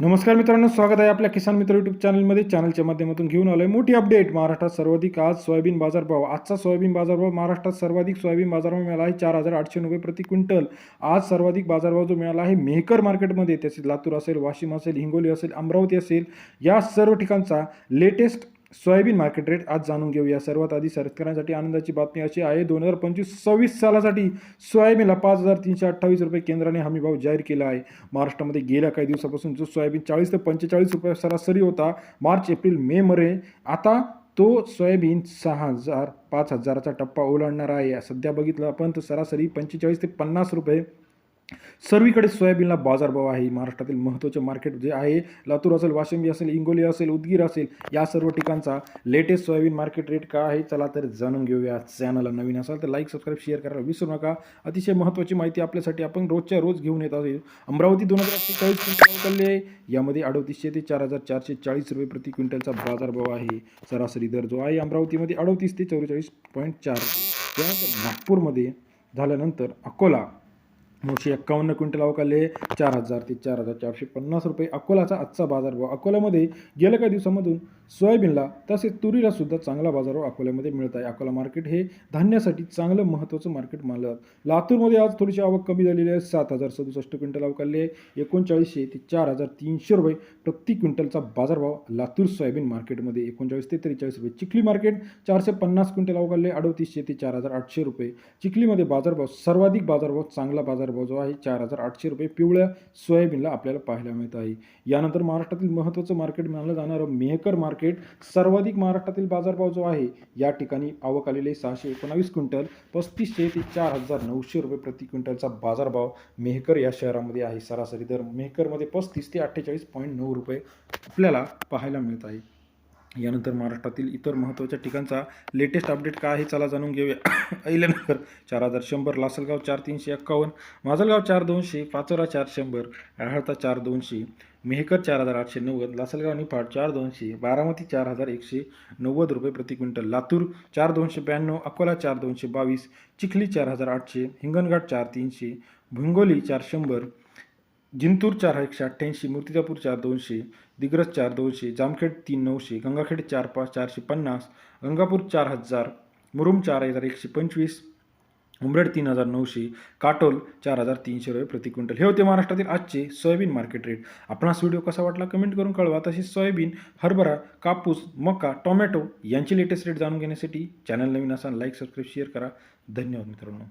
नमस्कार मित्रांनो स्वागत आहे आपल्या किसान मित्र यूट्यूब चॅनलमध्ये चॅनलच्या माध्यमातून घेऊन आलो आहे मोठी अपडेट महाराष्ट्रात सर्वाधिक आज सोयाबीन बाजारभाव. आजचा सोयाबीन बाजारभाव महाराष्ट्रात सर्वाधिक सोयाबीन बाजारभाव मिळाला आहे चार हजार आठशे रुपये प्रति क्विंटल. आज सर्वाधिक बाजारभाव जो मिळाला आहे मेहकर मार्केटमध्ये. तसेच लातूर असेल वाशिम असेल हिंगोली असेल अमरावती असेल या सर्व ठिकाणचा लेटेस्ट सोयाबीन मार्केट रेट आज जाणून घेऊया. सर्वात आधी शेतकऱ्यांसाठी आनंदाची बातमी अशी आहे दोन हजार पंचवीस सव्वीस सालासाठी सोयाबीनला पाच हजार तीनशे अठ्ठावीस रुपये केंद्राने हमी भाव जाहीर केला आहे. महाराष्ट्रामध्ये गेल्या काही दिवसापासून जो सोयाबीन चाळीस ते पंचेचाळीस रुपये सरासरी होता मार्च एप्रिल मेमध्ये आता तो सोयाबीन सहा हजार पाच हजाराचा टप्पा ओलांडणार आहे. सध्या बघितलं आपण तर सरासरी पंचेचाळीस ते पन्नास रुपये सर्वीकडे सोयाबीनला बाजारभाव आहे. महाराष्ट्रातील महत्त्वाचे मार्केट जे आहे लातूर असेल वाशिंबी असेल इंगोली असेल उदगीर असेल या सर्व ठिकाणचा लेटेस्ट सोयाबीन मार्केट रेट काय आहे? चला तर जाणून घेऊया चॅनलला. नवीन असाल तर लाईक सबस्क्राईब शेअर करायला विसरू नका. अतिशय महत्त्वाची माहिती आपल्यासाठी आपण रोजच्या रोज घेऊन येत असेल अमरावती दोन हजार अठ्ठेचाळीस क्विंटल आहे? यामध्ये अडतीसशे ते चार हजार चारशे चाळीस रुपये प्रति क्विंटलचा बाजारभाव आहे. सरासरी दर जो आहे अमरावतीमध्ये अडतीस ते चौवेचाळीस पॉईंट चार त्यानंतर नागपूरमध्ये झाल्यानंतर अकोला नऊशे एक्कावन्न क्विंटल अवकाले चार हजार ते चार हजार चारशे पन्नास रुपये. अकोलाचा आजचा बाजारभाव अकोल्यामध्ये गेल्या काही दिवसामधून सोयाबीनला तसेच तुरीला सुद्धा चांगला बाजारभाव अकोल्यामध्ये मिळत आहे. अकोला मार्केट हे धान्यासाठी चांगलं महत्त्वाचं मार्केट मानलं जातं. लातूरमध्ये आज थोडीशी आवक कमी झालेली आहे. सात हजार सदुसष्ट क्विंटल अवकाले एकोणचाळीसशे ते चार हजार तीनशे रुपये प्रति क्विंटलचा बाजारभाव लातूर सोयाबीन मार्केटमध्ये. एकोणचाळीस ते त्रेचाळीस रुपये. चिखली मार्केट चारशे पन्नास क्विंटल अवकाले अडतीसशे ते चार हजार आठशे रुपये. चिखलीमध्ये बाजारभाव सर्वाधिक बाजारभाव चांगला बाजार बाजारभाव जो आहे चार हजार आठशे रुपये पिवळ्या सोयाबीनला आपल्याला पाहायला मिळत आहे. यानंतर महाराष्ट्रातील महत्त्वाचं मार्केट मानलं जाणारं मेहकर मार्केट सर्वाधिक महाराष्ट्रातील बाजारभाव जो आहे या ठिकाणी आवक आलेले सहाशे एकोणावीस क्विंटल पस्तीसशे ते चार हजार नऊशे रुपये प्रति क्विंटलचा बाजारभाव मेहकर या शहरामध्ये आहे. सरासरी दर मेहकरमध्ये पस्तीस ते अठ्ठेचाळीस पॉईंट नऊ रुपये आपल्याला पाहायला मिळत आहे. यानंतर महाराष्ट्रातील इतर महत्त्वाच्या ठिकाणचा लेटेस्ट अपडेट काय आहे चला जाणून घेऊया. अहिल्यानगर चार हजार शंभर लासलगाव चार तीनशे एक्कावन्न माजलगाव चार दोनशे पाचोरा चार शंभर राहळता चार दोनशे मेहकर चार हजार आठशे नव्वद लासलगाव निफाड चार दोनशे बारामती चार हजार एकशे नव्वद रुपये प्रति क्विंटल लातूर चार दोनशे ब्याण्णव अकोला चार दोनशे बावीस चिखली चार हजार आठशे हिंगणघाट चार तीनशे भुंगोली चार शंभर जिंतूर चार एकशे अठ्ठ्याऐंशी मूर्तिजापूर चार दोनशे दिग्रज चार दोनशे जामखेड तीन नऊशे गंगाखेड चार पाच चारशे पन्नास गंगापूर चार हजार मुरुम चार हजार एकशे पंचवीस उमरेड तीन हजार नऊशे काटोल चार हजार तीनशे रुपये प्रति क्विंटल. हे होते महाराष्ट्रातील आजचे सोयाबीन मार्केट रेट आपणास व्हिडिओ कसा वाटला कमेंट करून कळवा. तसेच सोयाबीन हरभरा कापूस मका टोमॅटो यांची लेटेस्ट रेट जाणून घेण्यासाठी चॅनल नवीन असाल लाईक सबस्क्राईब शेअर करा. धन्यवाद मित्रांनो.